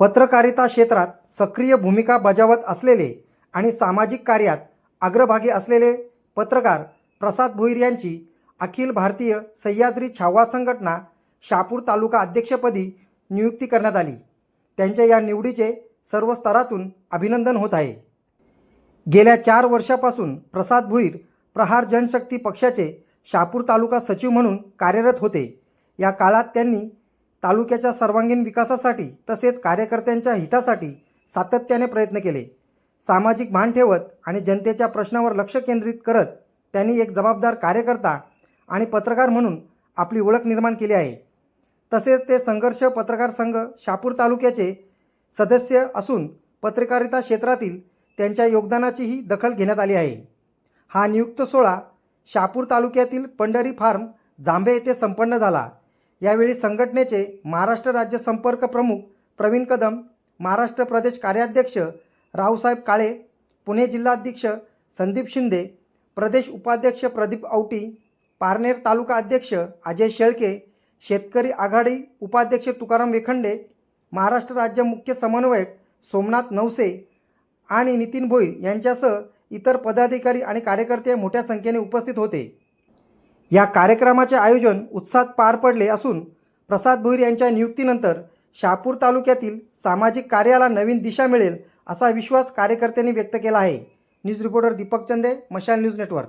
पत्रकारिता क्षेत्रात सक्रिय भूमिका बजावत असलेले आणि सामाजिक कार्यात अग्रभागी असलेले पत्रकार प्रसाद भोईर यांची अखिल भारतीय सह्याद्री छावा संघटना शापूर तालुका अध्यक्षपदी नियुक्ती करण्यात आली. त्यांच्या या निवडीचे सर्व स्तरातून अभिनंदन होत आहे. गेल्या चार वर्षापासून प्रसाद भुईर प्रहार जनशक्ती पक्षाचे शापूर तालुका सचिव म्हणून कार्यरत होते. या काळात त्यांनी तालुक्याच्या सर्वांगीण विकासासाठी तसेच कार्यकर्त्यांच्या हितासाठी सातत्याने प्रयत्न केले. सामाजिक भान ठेवत आणि जनतेच्या प्रश्नावर लक्ष केंद्रित करत त्यांनी एक जबाबदार कार्यकर्ता आणि पत्रकार म्हणून आपली ओळख निर्माण केली आहे. तसेच ते संघर्ष पत्रकार संघ शापूर तालुक्याचे सदस्य असून पत्रकारिता क्षेत्रातील त्यांच्या योगदानाचीही दखल घेण्यात आली आहे. हा नियुक्त सोहळा शापूर तालुक्यातील पंढरी फार्म जांभे येथे संपन्न झाला. यावेळी संघटनेचे महाराष्ट्र राज्य संपर्क प्रमुख प्रवीण कदम महाराष्ट्र प्रदेश कार्याध्यक्ष रावसाहेब काळे पुणे जिल्हाध्यक्ष संदीप शिंदे प्रदेश उपाध्यक्ष प्रदीप औटी पारनेर तालुका अध्यक्ष अजय शेळके शेतकरी आघाडी उपाध्यक्ष तुकाराम वेखंडे महाराष्ट्र राज्य मुख्य समन्वयक सोमनाथ नवसे आणि नितीन भोईर यांच्यासह इतर पदाधिकारी आणि कार्यकर्ते मोठ्या संख्येने उपस्थित होते. या कार्यक्रमाचे आयोजन उत्साहात पार पडले असून प्रसाद भोईर यांच्या नियुक्तीनंतर शहापूर तालुक्यातील सामाजिक कार्याला नवीन दिशा मिळेल असा विश्वास कार्यकर्त्यांनी व्यक्त केला आहे. न्यूज रिपोर्टर दीपक चंदे मशाल न्यूज नेटवर्क.